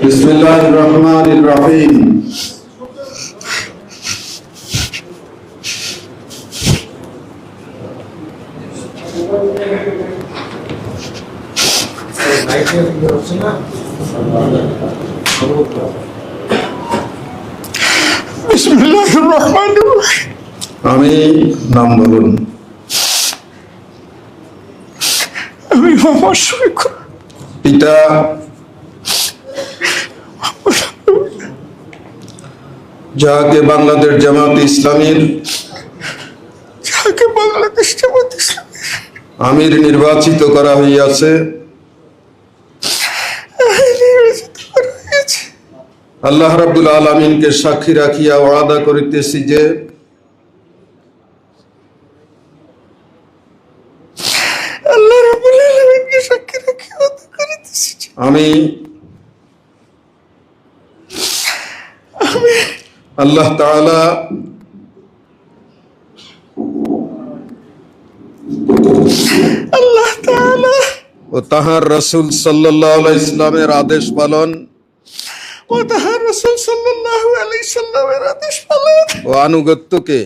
بسم الله الرحمن الرحيم বিসমুল্লাহ রহমান রহিম আমি নাম বলুন আমি মোহাম্মদ শফিকুর পিতা যাহাকে বাংলাদেশ জামাত ইসলামীর বাংলাদেশ জামাত আমির নির্বাচিত করা হইয়াছে। আল্লাহ রাব্বুল আলমিনকে সাক্ষী রাখিয়া ওয়াদা করিতেছি যে আল্লাহ রাব্বুল আলামিনকে সাক্ষী রেখে ওয়াদা করিতেছি যে আমি আল্লাহ তাআলা আল্লাহ তাআলা ও তাহার রসুল সাল্লাহ ইসলামের আদেশ পালন। ও তাহার রাসূল সাল্লাল্লাহু আলাইহি সাল্লামের আদেশ পালন। ও আনুগত্যকে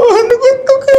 ও আনুগত্যকে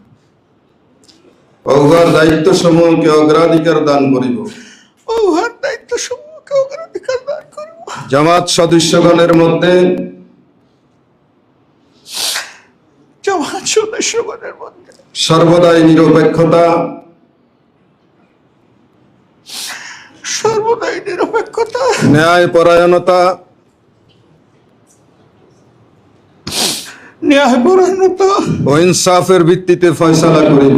উহার দায়িত্ব সমূহকে অগ্রাধিকার দান করিব। উহার দায়িত্ব সমূহকে অগ্রাধিকার দান করিব। জামাত সদস্যগণের মধ্যে জামাত সদস্যগণের মধ্যে সর্বদাই নিরপেক্ষতা সর্বদাই নিরপেক্ষতা ন্যায় পরায়ণতা ন্যায়পরায়ণতা ও ইনসাফের ভিত্তিতে ফয়সালা করিব।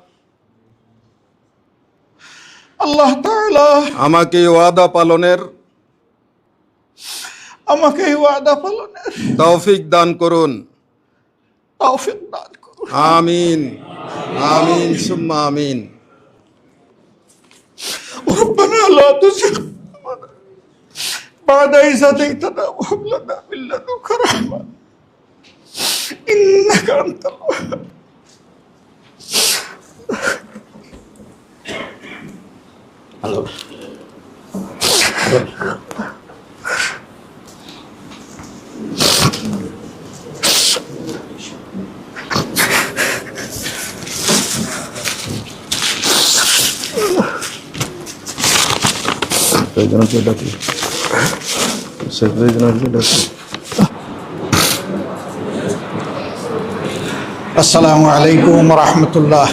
আল্লাহ তাআলা আমাকে ওয়াদা পালনের আমাকে এই ওয়াদা পালনের তৌফিক দান করুন তৌফিক দান করুন আমিন আমিন সুম্মা আমিন ربنا لا تزغ قلوبنا بعد إذ هديتنا وهب لنا من لدنك رحمة إنك أنت الوهاب হ্যালো প্রয়োজনকে ডাকি সে প্রয়োজনকে ডাকি আসসালামু আলাইকুম রহমতুল্লাহ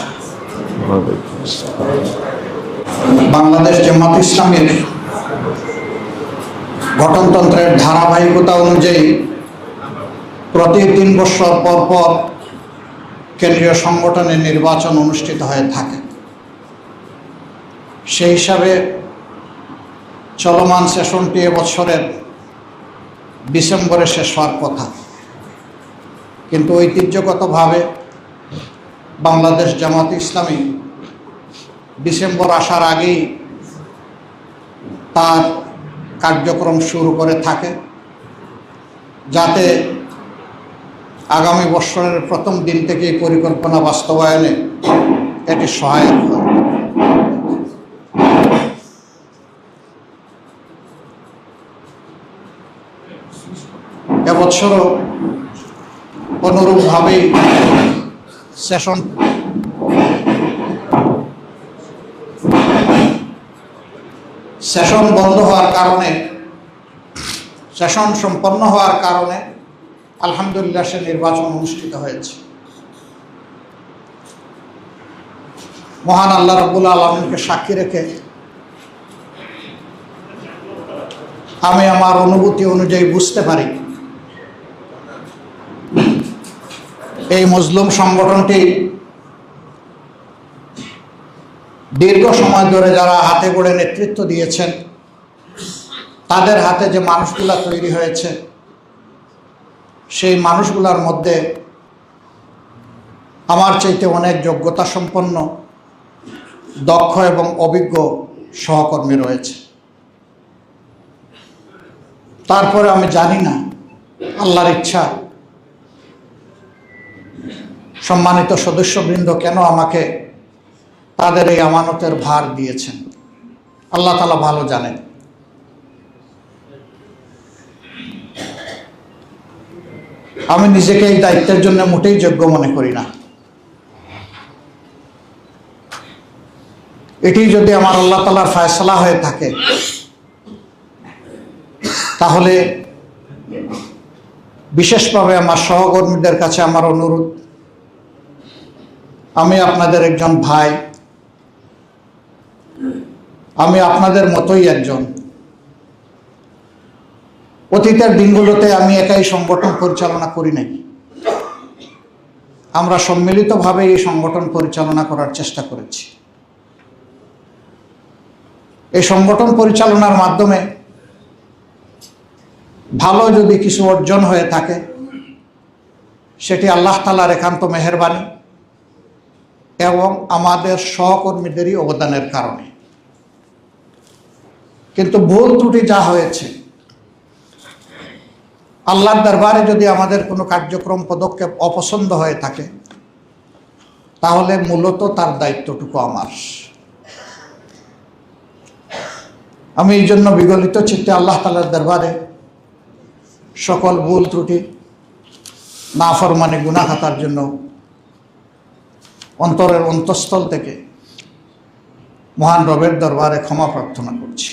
বাংলাদেশ জামাত ইসলামের গঠনতন্ত্রের ধারাবাহিকতা অনুযায়ী প্রতি তিন বছর পর পর কেন্দ্রীয় সংগঠনের নির্বাচন অনুষ্ঠিত হয়ে থাকে। সেই হিসাবে চলমান সেশনটি এবছরের ডিসেম্বরে শেষ হওয়ার কথা। কিন্তু ঐতিহ্যগতভাবে বাংলাদেশ জামাত ইসলামী ডিসেম্বর আসার আগেই তার কার্যক্রম শুরু করে থাকে, যাতে আগামী বছরের প্রথম দিন থেকেই পরিকল্পনা বাস্তবায়নে এটি সহায়ক হয়। এবছরও অনুরূপভাবেই সেশন সেশন বন্ধ হওয়ার কারণে, সেশন সম্পন্ন হওয়ার কারণে আলহামদুলিল্লাহ সে নির্বাচন অনুষ্ঠিত হয়েছে। মহান আল্লাহ রব্বুল আলমিনকে সাক্ষী রেখে আমি আমার অনুভূতি অনুযায়ী বুঝতে পারি। এই মজলুম সংগঠনটি দীর্ঘ সময় ধরে যারা হাতে গড়ে নেতৃত্ব দিয়েছেন, তাদের হাতে যে মানুষগুলা তৈরি হয়েছে, সেই মানুষগুলার মধ্যে আমার চাইতে অনেক যোগ্যতা সম্পন্ন দক্ষ এবং অভিজ্ঞ সহকর্মী রয়েছে। তারপরে আমি জানি না, আল্লাহর ইচ্ছা, সম্মানিত সদস্যবৃন্দ কেন আমাকে তাদের এই আমানতের ভার দিয়েছেন। আল্লাহ তালা ভালো জানেন। আমি নিজেকে এই দায়িত্বের জন্য মোটেই যোগ্য মনে করি না। এটি যদি আমার আল্লাহ তালার ফায়সলা হয়ে থাকে, তাহলে বিশেষভাবে আমার সহকর্মীদের কাছে আমার অনুরোধ, আমি আপনাদের একজন ভাই আমি আপনাদের মতোই একজন। অতীতের দিনগুলোতে আমি একাই সংগঠন পরিচালনা করি নাই। আমরা সম্মিলিতভাবে এই সংগঠন পরিচালনা করার চেষ্টা করেছি। এই সংগঠন পরিচালনার মাধ্যমে ভালো যদি কিছু অর্জন হয়ে থাকে, সেটি আল্লাহ তালার একান্ত মেহরবানি এবং আমাদের সহকর্মীদেরই অবদানের কারণে। কিন্তু ভুল ত্রুটি যা হয়েছে, আল্লাহর দরবারে যদি আমাদের কোনো কার্যক্রম, পদক্ষেপ অপছন্দ হয়ে থাকে, তাহলে মূলত তার দায়িত্বটুকু আমার। আমি এই জন্য বিগলিত চিত্তে আল্লাহ তালার দরবারে সকল ভুল ত্রুটি না ফরমানে গুণাখাতার জন্য অন্তরের অন্তঃস্থল থেকে মহান রবের দরবারে ক্ষমা প্রার্থনা করছি।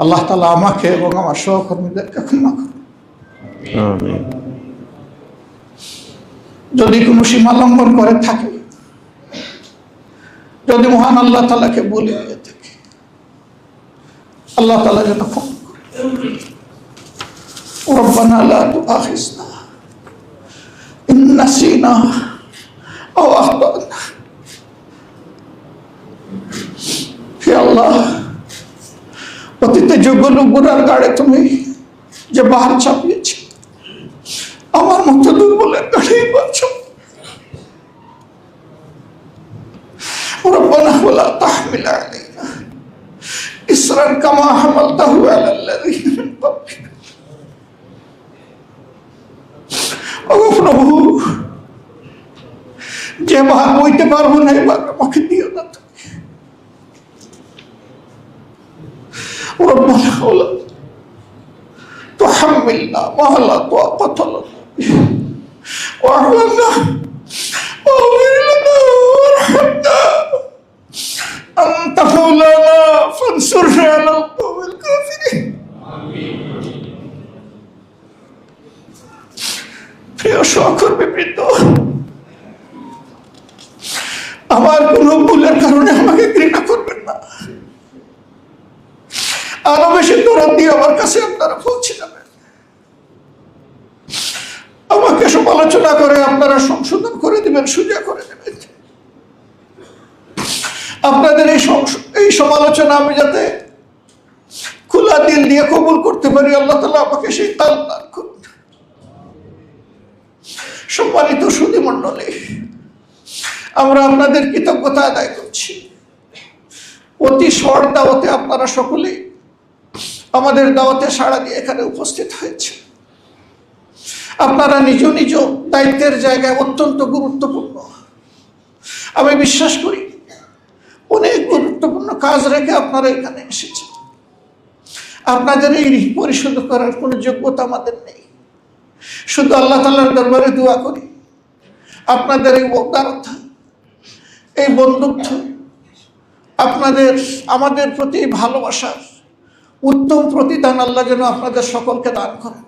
আল্লাহ তালা আমাকে এবং আমার সহকর্মীদেরকে ক্ষমা করুন যদি কোনো সীমা লঙ্ঘন করে থাকে যদি মহান আল্লাহ তালাকে বলে দিয়ে থাকে আল্লাহ তালা যেন ক্ষমা করে ربنا لا تؤاخذنا إن نسينا أو أخطأنا হে আল্লাহ অতীতে যোগ্য লোকগুলার গাড়ে তুমি যে বাহার চাপিয়েছে আমার মতো দুর্বলের গাড়ি পাচ্ছ ربنا ولا تحمل علينا إسرا كما حملته على الذين من قبلنا ও প্রভু যে ভাগ বইতে পারবো না এবার আমাকে ربنا ولا تحملنا ما لا طاقة لنا به واعف عنا واغفر لنا وارحمنا أنت مولانا فانصرنا على القوم الكافرين প্রিয় শখ করবে বৃদ্ধ আমার কোনো ভুলের কারণে আমাকে ঘৃণা করবেন না বেশি দরদ দিয়ে আমার কাছে আপনারা পৌঁছে যাবেন আমাকে সমালোচনা করে আপনারা সংশোধন করে দিবেন, সুজা করে দেবেন। আপনাদের এই এই সমালোচনা আমি যাতে খোলা দিল দিয়ে কবুল করতে পারি, আল্লাহ তালা আমাকে সেই তাল দান করুন। সম্মানিত সুদী মণ্ডলী, আমরা আপনাদের কৃতজ্ঞতা আদায় করছি। অতি শর্ট দাওয়াতে আপনারা সকলেই আমাদের দাওয়াতে সাড়া দিয়ে এখানে উপস্থিত হয়েছে। আপনারা নিজ নিজ দায়িত্বের জায়গায় অত্যন্ত গুরুত্বপূর্ণ। আমি বিশ্বাস করি, অনেক গুরুত্বপূর্ণ কাজ রেখে আপনারা এখানে এসেছেন। আপনাদের এই ঋণ পরিশোধ করার কোনো যোগ্যতা আমাদের নেই। শুধু আল্লাহ তালার দরবারে দোয়া করি, আপনাদের এই উদারতা এই বন্ধুত্ব, আপনাদের, আমাদের প্রতি ভালোবাসার উত্তম প্রতিদান আল্লাহ যেন আপনাদের সকলকে দান করেন।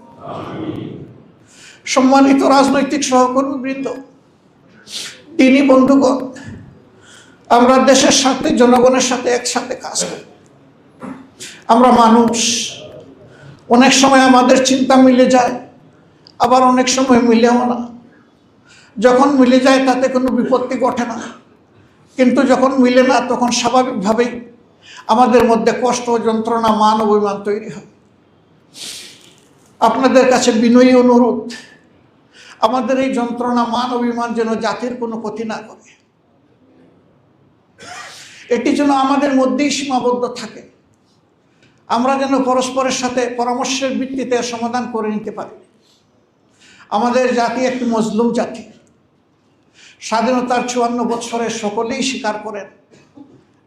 সম্মানিত রাজনৈতিক সহকর্মী বৃন্দ তিনি বন্ধুগণ, আমরা দেশের সাথে, জনগণের সাথে একসাথে কাজ করি। আমরা মানুষ। অনেক সময় আমাদের চিন্তা মিলে যায়, আবার অনেক সময় মিলেও না। যখন মিলে যায় তাতে কোনো বিপত্তি ঘটে না। কিন্তু যখন মিলে না, তখন স্বাভাবিকভাবেই আমাদের মধ্যে কষ্ট, যন্ত্রণা, মান অভিমান তৈরি হয়। আপনাদের কাছে বিনয়ী অনুরোধ, আমাদের এই যন্ত্রণা, মান অভিমান যেন জাতির কোনো ক্ষতি না করে। এটি যেন আমাদের মধ্যেই সীমাবদ্ধ থাকে। আমরা যেন পরস্পরের সাথে পরামর্শের ভিত্তিতে সমাধান করে নিতে পারি। আমাদের জাতি একটি মজলুম জাতি। স্বাধীনতার চুয়ান্ন বৎসরে সকলেই স্বীকার করেন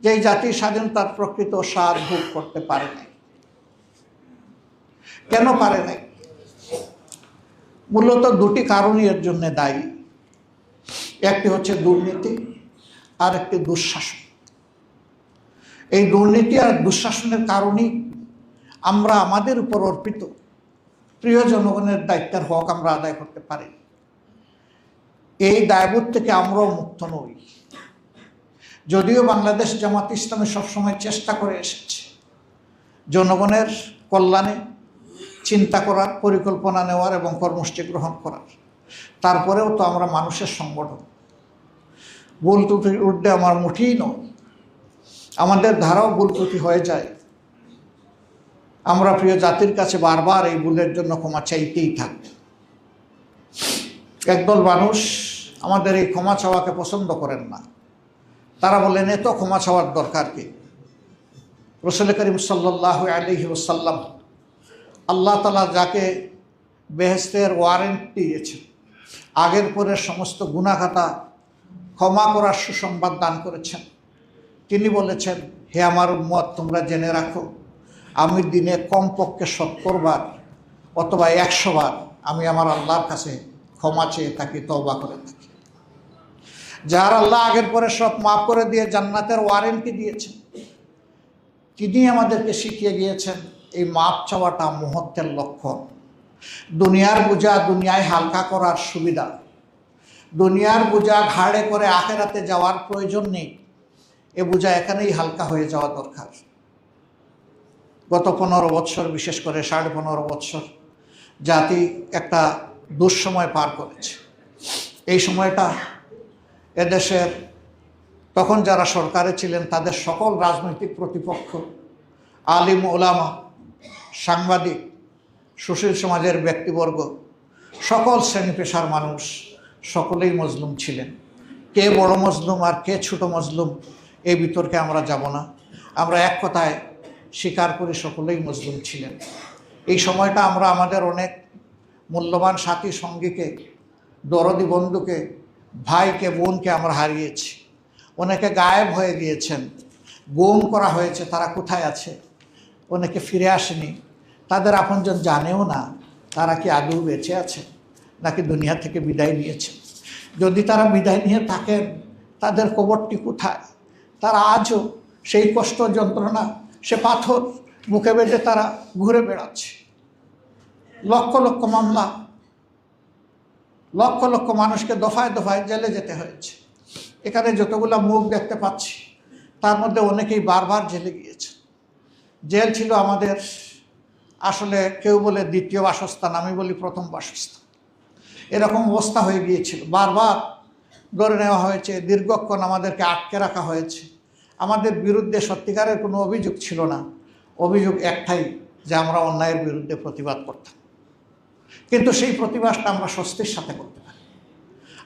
যে এই জাতি স্বাধীনতার প্রকৃত স্বাদ ভোগ করতে পারে নাই। কেন পারে নাই? মূলত দুটি কারণই এর জন্য দায়ী। একটি হচ্ছে দুর্নীতি, আর একটি দুঃশাসন। এই দুর্নীতি আর দুঃশাসনের কারণেই আমরা আমাদের উপর অর্পিত প্রিয় জনগণের দায়িত্বের হক আমরা আদায় করতে পারি। এই দায়বোধ থেকে আমরাও মুক্ত নই। যদিও বাংলাদেশ জামাত ইসলামে সবসময় চেষ্টা করে এসেছে। জনগণের কল্যাণে চিন্তা করার, পরিকল্পনা নেওয়ার এবং কর্মসূচি গ্রহণ করার। তারপরেও তো আমরা মানুষের সংগঠন। ভুল ত্রুটির ঊর্ধ্বে আমার মুঠেই নয়। আমাদের ধারাও ভুল ত্রুটি হয়ে যায়। আমরা প্রিয় জাতির কাছে বারবার এই ভুলের জন্য ক্ষমা চাইতেই থাকব একদল মানুষ আমাদের এই ক্ষমা চাওয়াকে পছন্দ করেন না। তারা বলেন এত ক্ষমা চাওয়ার দরকার কি? রসুল করিম সাল্লাহ আলহি ওসাল্লাম আল্লাহ তালা যাকে বেহেস্তের ওয়ারেন্ট দিয়েছেন, আগের পরের সমস্ত গুণাখাতা ক্ষমা করার সুসংবাদ দান করেছেন। তিনি বলেছেন, হে আমার উম্মত, তোমরা জেনে রাখো, আমি দিনে কমপক্ষে সত্তর বার অথবা একশো বার আমি আমার আল্লাহর কাছে ক্ষমা চেয়ে থাকি, তওবা করে থাকি। যার আল্লাহ আগের পরে সব মাফ করে দিয়ে জান্নাতের ওয়ারেন্টি দিয়েছেন তিনি আমাদেরকে শিখিয়ে গিয়েছেন এই মাপ চাওয়াটা মুহূর্তের লক্ষণ। দুনিয়ার বোঝা দুনিয়ায় হালকা করার সুবিধা। দুনিয়ার বোঝা ঘাড়ে করে আখেরাতে যাওয়ার প্রয়োজন নেই। এ বোঝা এখানেই হালকা হয়ে যাওয়া দরকার। গত পনেরো বৎসর বিশেষ করে সাড়ে পনেরো বৎসর জাতি একটা দুঃসময় পার করেছে। এই সময়টা এদেশের তখন যারা সরকারে ছিলেন, তাদের সকল রাজনৈতিক প্রতিপক্ষ, আলিম ওলামা, সাংবাদিক, সুশীল সমাজের ব্যক্তিবর্গ, সকল শ্রেণি পেশার মানুষ, সকলেই মজলুম ছিলেন। কে বড় মজলুম আর কে ছোট মজলুম এই বিতর্কে আমরা যাব না। আমরা এক কথায় স্বীকার করি, সকলেই মজলুম ছিলেন। এই সময়টা আমরা আমাদের অনেক মূল্যবান সাথী সঙ্গীকে, দরদি বন্ধুকে ভাইকে, বোনকে আমরা হারিয়েছি। অনেকে গায়েব হয়ে গিয়েছেন। গুম করা হয়েছে, তারা কোথায় আছে? অনেকে ফিরে আসেনি। তাদের আপনজন জানেও না, তারা কি আদৌ বেঁচে আছে, নাকি দুনিয়া থেকে বিদায় নিয়েছে? যদি তারা বিদায় নিয়ে থাকেন, তাদের কবরটি কোথায়? তারা আজও সেই কষ্ট, যন্ত্রণা, সে পাথর মুখে বেঁধে তারা ঘুরে বেড়াচ্ছে। লক্ষ লক্ষ মামলা লক্ষ লক্ষ মানুষকে দফায় দফায় জেলে যেতে হয়েছে। এখানে যতগুলো মুখ দেখতে পাচ্ছি, তার মধ্যে অনেকেই বারবার জেলে গিয়েছে। জেল ছিল আমাদের আসলে কেউ বলে দ্বিতীয় বাসস্থান, আমি বলি প্রথম বাসস্থান। এরকম অবস্থা হয়ে গিয়েছিল। বারবার ধরে নেওয়া হয়েছে, দীর্ঘক্ষণ আমাদেরকে আটকে রাখা হয়েছে। আমাদের বিরুদ্ধে সত্যিকারের কোনো অভিযোগ ছিল না। অভিযোগ একটাই, যে আমরা অন্যায়ের বিরুদ্ধে প্রতিবাদ করতাম। কিন্তু সেই প্রতিবাদটা আমরা স্বস্তির সাথে করতে পারি।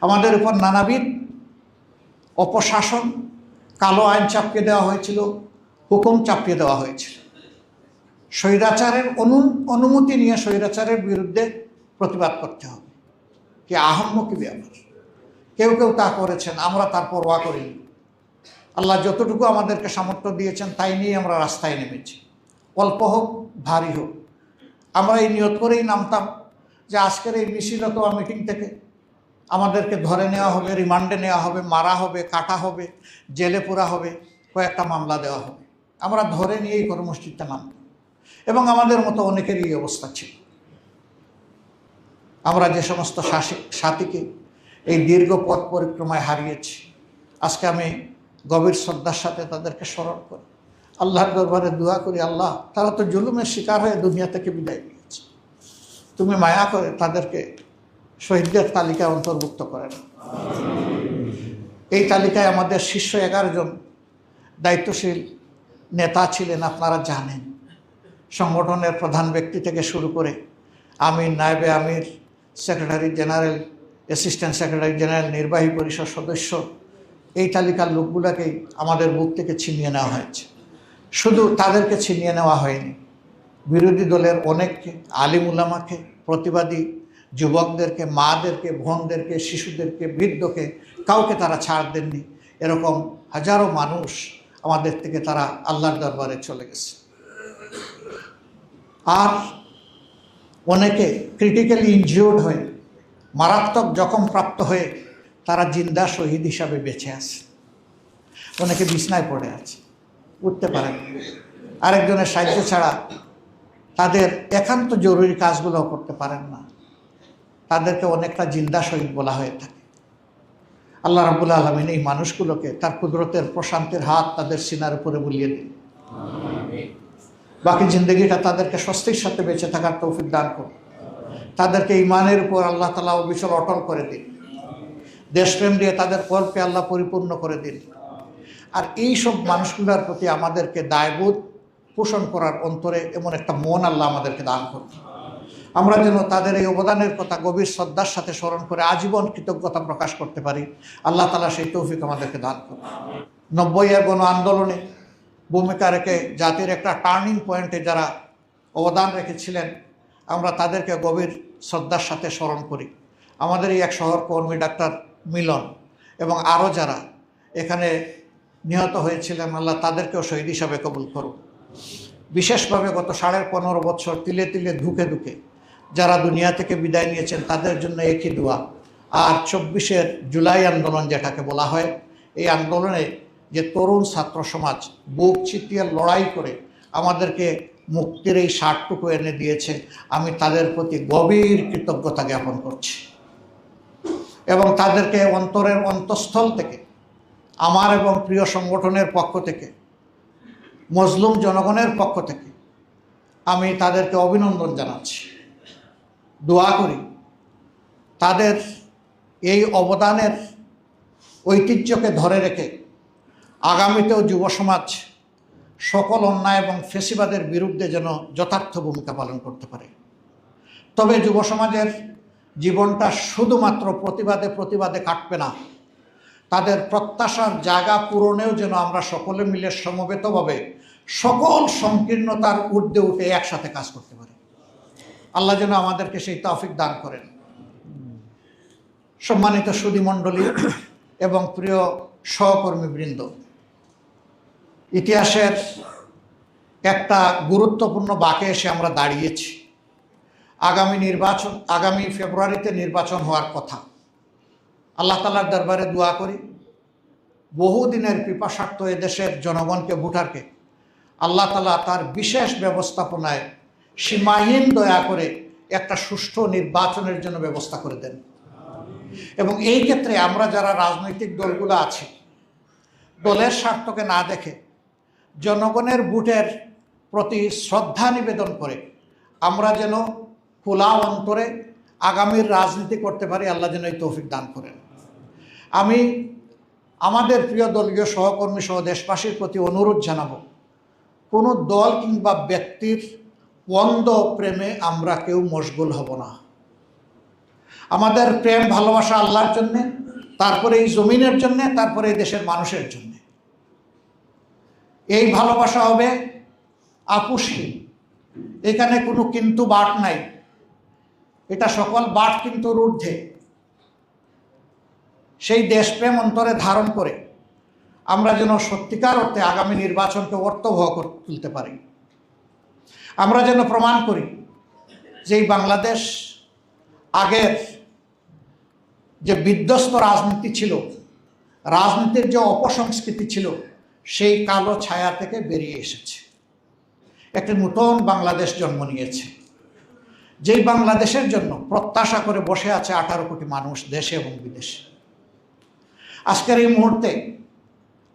আমাদের উপর নানাবিধ অপশাসন, কালো আইন চাপিয়ে দেওয়া হয়েছিল, হুকুম চাপিয়ে দেওয়া হয়েছিল। স্বৈরাচারের অনু, অনুমতি নিয়ে স্বৈরাচারের বিরুদ্ধে প্রতিবাদ করতে হবে। কি আহম্মকি ব্যাপার। কেউ কেউ তা করেছেন, আমরা তার পরোয়া করিনি। আল্লাহ যতটুকু আমাদেরকে সামর্থ্য দিয়েছেন, তাই নিয়ে আমরা রাস্তায় নেমেছি। অল্প হোক, ভারী হোক। আমরা এই নিয়ত করেই নামতাম। যে আজকের এই মিছিলতোয়া মিটিং থেকে আমাদেরকে ধরে নেওয়া হবে রিমান্ডে নেওয়া হবে, মারা হবে, কাটা হবে, জেলে পোরা হবে, কয়েকটা মামলা দেওয়া হবে। আমরা ধরে নিয়েই কর্মসূচিতে নামতাম এবং আমাদের মতো অনেকেরই এই অবস্থা ছিল। আমরা যে সমস্ত সাথীকে এই দীর্ঘ পথ পরিক্রমায় হারিয়েছি, আজকে আমি গভীর শ্রদ্ধার সাথে তাদেরকে স্মরণ করি। আল্লাহর দরবারে দোয়া করি, আল্লাহ, তারা তো জুলুমের শিকার হয়ে দুনিয়া থেকে বিদায় তুমি মায়া করে তাদেরকে শহীদদের তালিকায় অন্তর্ভুক্ত করে না এই তালিকায় আমাদের শীর্ষ এগারো জন দায়িত্বশীল নেতা ছিলেন, আপনারা জানেন। সংগঠনের প্রধান ব্যক্তি থেকে শুরু করে আমির নায়েবে আমির, secretary general, assistant secretary general, নির্বাহী পরিষদ সদস্য, এই তালিকার লোকগুলোকেই আমাদের বুক থেকে ছিনিয়ে নেওয়া হয়েছে। শুধু তাদেরকে ছিনিয়ে নেওয়া হয়নি বিরোধী দলের অনেককে আলিম উলামাকে, প্রতিবাদী যুবকদেরকে, মাদেরকে, বোনদেরকে, শিশুদেরকে, বৃদ্ধকে কাউকে তারা ছাড় দেননি। এরকম হাজারো মানুষ আমাদের থেকে তারা আল্লাহর দরবারে চলে গেছে। আর অনেকে ক্রিটিক্যালি ইনজিওর্ড হয়ে, মারাত্মক জখম প্রাপ্ত হয়ে তারা জিন্দা শহীদ হিসাবে বেঁচে আছে। অনেকে বিছনায় পড়ে আছে। উঠতে পারেন আরেকজনের সাহায্য ছাড়া তাদের একান্ত জরুরি কাজগুলো করতে পারেন না। তাদেরকে অনেকটা জিন্দা শহীদ বলা হয়ে থাকে। আল্লাহ রাবুল আলমিন এই মানুষগুলোকে তার কুদরতের প্রশান্তির হাত তাদের সিনার উপরে বুলিয়ে দিন। বাকি জিন্দগিটা তাদেরকে স্বস্তির সাথে বেঁচে থাকার তৌফিক দান করুন। তাদেরকে ইমানের উপর আল্লাহ তালা অবিচল অটল করে দিন। দেশপ্রেম দিয়ে তাদের কল্পে আল্লাহ পরিপূর্ণ করে দিন। আর এই সব মানুষগুলোর প্রতি আমাদেরকে দায়বোধ পোষণ করার অন্তরে এমন একটা মন আল্লাহ আমাদেরকে দান করুন আমরা যেন তাদের এই অবদানের কথা গভীর শ্রদ্ধার সাথে স্মরণ করে আজীবন কৃতজ্ঞতা প্রকাশ করতে পারি। আল্লাহ তালা সেই তৌফিক আমাদেরকে দান করুন। নব্বইয়ের গণ আন্দোলনে ভূমিকা রেখে জাতির একটা টার্নিং পয়েন্টে যারা অবদান রেখেছিলেন, আমরা তাদেরকে গভীর শ্রদ্ধার সাথে স্মরণ করি। আমাদের এই এক শহর কর্মী ডাক্তার মিলন এবং আরও যারা এখানে নিহত হয়েছিলেন, আল্লাহ তাদেরকেও শহীদ হিসাবে কবুল করুন। বিশেষভাবে গত সাড়ে পনেরো বছর তিলে তিলে ধুকে ধুকে যারা দুনিয়া থেকে বিদায় নিয়েছেন, তাদের জন্য একই দোয়া। আর চব্বিশের জুলাই আন্দোলন যেটাকে বলা হয়, এই আন্দোলনে যে তরুণ ছাত্র সমাজ বুক চিতিয়ে লড়াই করে আমাদেরকে মুক্তির এই ষাটটুকু এনে দিয়েছে, আমি তাদের প্রতি গভীর কৃতজ্ঞতা জ্ঞাপন করছি। এবং তাদেরকে অন্তরের অন্তঃস্থল থেকে, আমার এবং প্রিয় সংগঠনের পক্ষ থেকে মজলুম জনগণের পক্ষ থেকে আমি তাদেরকে অভিনন্দন জানাচ্ছি। দোয়া করি তাদের এই অবদানের ঐতিহ্যকে ধরে রেখে আগামীতেও যুব সমাজ সকল অন্যায় এবং ফেসিবাদের বিরুদ্ধে যেন যথার্থ ভূমিকা পালন করতে পারে। তবে যুব সমাজের জীবনটা শুধুমাত্র প্রতিবাদে প্রতিবাদে কাটবে না, তাদের প্রত্যাশার জায়গা পূরণেও যেন আমরা সকলে মিলে সমবেতভাবে সকল সংকীর্ণতার ঊর্ধ্বে উঠে একসাথে কাজ করতে পারে। আল্লাহ যেন আমাদেরকে সেই তৌফিক দান করেন। সম্মানিত সুধীমণ্ডলী এবং প্রিয় সহকর্মীবৃন্দ, ইতিহাসের একটা গুরুত্বপূর্ণ বাঁকে এসে আমরা দাঁড়িয়েছি। আগামী নির্বাচন, আগামী ফেব্রুয়ারিতে নির্বাচন হওয়ার কথা। আল্লাহ তালার দরবারে দোয়া করি, বহুদিনের পিপাসার্থ এদেশের জনগণকে, ভোটারকে আল্লাহ তালা তার বিশেষ ব্যবস্থাপনায় সীমাহীন দয়া করে একটা সুষ্ঠু নির্বাচনের জন্য ব্যবস্থা করে দেন। এবং এই ক্ষেত্রে আমরা যারা রাজনৈতিক দলগুলো আছি, দলের স্বার্থকে না দেখে, জনগণের ভোটের প্রতি শ্রদ্ধা নিবেদন করে, আমরা যেন খোলা অন্তরে আগামীর রাজনীতি করতে পারি, আল্লাহ যেন এই তৌফিক দান করেন। আমি আমাদের প্রিয় দলীয় সহকর্মী সহ দেশবাসীর প্রতি অনুরোধ জানাব কোনো দল কিংবা ব্যক্তির অন্ধ প্রেমে আমরা কেউ মশগুল হব না। আমাদের প্রেম ভালোবাসা আল্লাহর জন্যে, তারপরে এই জমিনের জন্যে, তারপরে এই দেশের মানুষের জন্যে। এই ভালোবাসা হবে আপুসহীন। এখানে কোনো কিন্তু বাট নাই। এটা সকল বাট কিন্তু ঊর্ধ্বে সেই দেশপ্রেম অন্তরে ধারণ করে। আমরা যেন সত্যিকার অর্থে আগামী নির্বাচনকে অর্থবহ করে তুলতে পারি। আমরা যেন প্রমাণ করি যে বাংলাদেশ আগের যে বিধ্বস্ত রাজনীতি ছিল, রাজনীতির যে অপসংস্কৃতি ছিল, সেই কালো ছায়া থেকে বেরিয়ে এসেছে। একটি নতুন বাংলাদেশ জন্ম নিয়েছে। যেই বাংলাদেশের জন্য প্রত্যাশা করে বসে আছে আঠারো কোটি মানুষ দেশে এবং বিদেশে। আজকের এই মুহূর্তে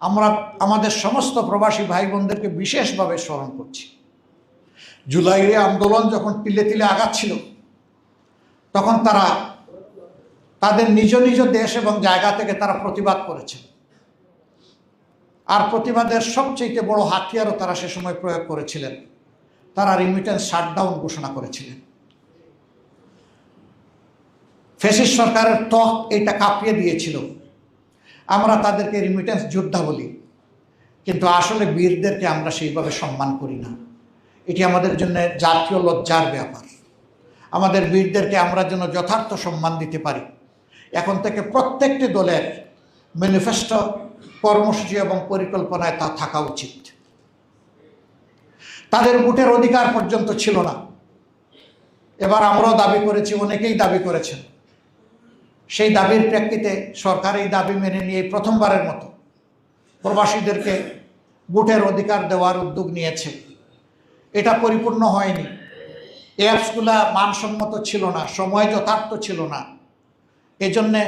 আমরা আমাদের সমস্ত প্রবাসী ভাই বোনদেরকে বিশেষভাবে স্মরণ করছি। জুলাইয়ে আন্দোলন যখন তিলে তিলে আগাচ্ছিল, তখন তারা তাদের নিজ নিজ দেশ এবং জায়গা থেকে তারা প্রতিবাদ করেছে। আর প্রতিবাদের সবচেয়ে বড় হাতিয়ারও তারা সে সময় প্রয়োগ করেছিলেন। তারা রিমিটেন্স শাটডাউন ঘোষণা করেছিলেন। ফেসিস সরকারের ত্বক এটা কাঁপিয়ে দিয়েছিল। আমরা তাদেরকে রিমিটেন্স যোদ্ধা বলি। কিন্তু আসলে বীরদেরকে আমরা সেইভাবে সম্মান করি না। এটি আমাদের জন্য জাতীয় লজ্জার ব্যাপার। আমাদের বীরদেরকে আমরা যেন যথার্থ সম্মান দিতে পারি। এখন থেকে প্রত্যেকটি দলের ম্যানিফেস্টো কর্মসূচি এবং পরিকল্পনায় তা থাকা উচিত। তাদের ভোটের অধিকার পর্যন্ত ছিল না। এবার আমরাও দাবি করেছি, অনেকেই দাবি করেছেন। সেই দাবির প্রেক্ষিতে সরকার এই দাবি মেনে নিয়ে প্রথমবারের মতো প্রবাসীদেরকে ভোটের অধিকার দেওয়ার উদ্যোগ নিয়েছে। এটা পরিপূর্ণ হয়নি। অ্যাপসগুলা মানসম্মত ছিল না, সময় যথার্থ ছিল না। এজন্যে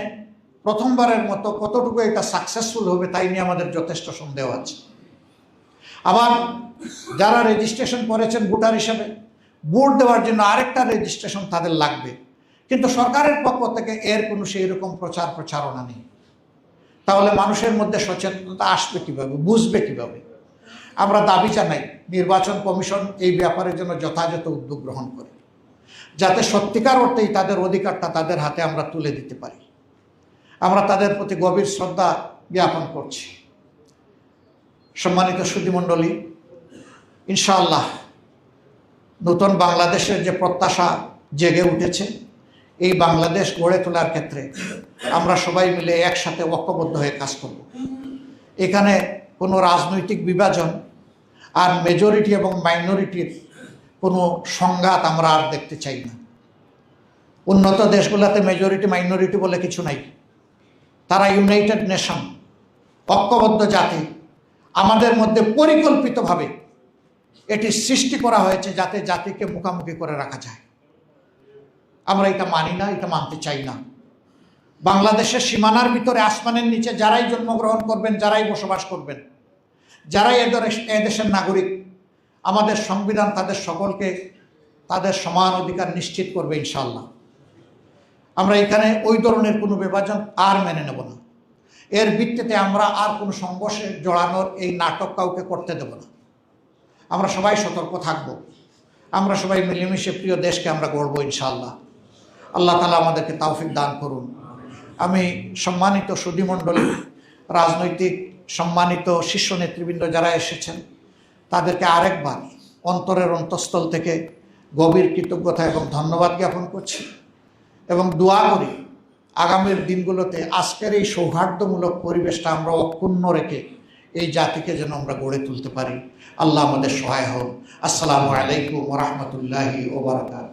প্রথমবারের মতো কতটুকু এটা সাকসেসফুল হবে তাই নিয়ে আমাদের যথেষ্ট সন্দেহ আছে। আবার যারা রেজিস্ট্রেশন করেছেন ভোটার হিসেবে, ভোট দেওয়ার জন্য আরেকটা রেজিস্ট্রেশন তাদের লাগবে। কিন্তু সরকারের পক্ষ থেকে এর কোনো সেই রকম প্রচার প্রচারণা নেই। তাহলে মানুষের মধ্যে সচেতনতা আসবে কীভাবে? বুঝবে কীভাবে? আমরা দাবি জানাই, নির্বাচন কমিশন এই ব্যাপারের জন্য যথাযথ উদ্যোগ গ্রহণ করে, যাতে সত্যিকার অর্থেই তাদের অধিকারটা তাদের হাতে আমরা তুলে দিতে পারি। আমরা তাদের প্রতি গভীর শ্রদ্ধা জ্ঞাপন করছি। সম্মানিত সুধীমণ্ডলী ইনশাআল্লাহ নতুন বাংলাদেশের যে প্রত্যাশা জেগে উঠেছে এই বাংলাদেশ গড়ে তোলার ক্ষেত্রে আমরা সবাই মিলে একসাথে ঐক্যবদ্ধ হয়ে কাজ করব। এখানে কোনো রাজনৈতিক বিভাজন আর মেজরিটি এবং মাইনরিটির কোনো সংঘাত আমরা আর দেখতে চাই না। উন্নত দেশগুলোতে মেজরিটি মাইনরিটি বলে কিছু নাই। তারা ইউনাইটেড নেশন ঐক্যবদ্ধ জাতি। আমাদের মধ্যে পরিকল্পিতভাবে এটি সৃষ্টি করা হয়েছে যাতে জাতিকে মুখামুখি করে রাখা যায়। আমরা এটা মানি না, এটা মানতে চাই না। বাংলাদেশের সীমানার ভিতরে আসমানের নিচে যারাই জন্মগ্রহণ করবেন, যারাই বসবাস করবেন, যারাই এদেশের নাগরিক, আমাদের সংবিধান তাদের সকলকে তাদের সমান অধিকার নিশ্চিত করবে ইনশাল্লাহ আমরা এখানে ওই ধরনের কোনো বিভাজন আর মেনে নেব না। এর ভিত্তিতে আমরা আর কোনো সংঘর্ষে জড়ানোর এই নাটক কাউকে করতে দেব না। আমরা সবাই সতর্ক থাকব। আমরা সবাই মিলেমিশে প্রিয় দেশকে আমরা গড়ব ইনশাল্লাহ আল্লাহ তালা আমাদেরকে তাওফিক দান করুন। আমি সম্মানিত সুধীমণ্ডলী, রাজনৈতিক সম্মানিত শীর্ষ নেতৃবৃন্দ যারা এসেছেন, তাদেরকে আরেকবার অন্তরের অন্তঃস্থল থেকে গভীর কৃতজ্ঞতা এবং ধন্যবাদ জ্ঞাপন করছি এবং দোয়া করি আগামীর দিনগুলোতে আজকের এই সৌহার্দ্যমূলক পরিবেশটা আমরা অক্ষুণ্ণ রেখে এই জাতিকে যেন আমরা গড়ে তুলতে পারি। আল্লাহ আমাদের সহায় হোক। আসসালামু আলাইকুম রহমতুল্লাহি ওবরাকাত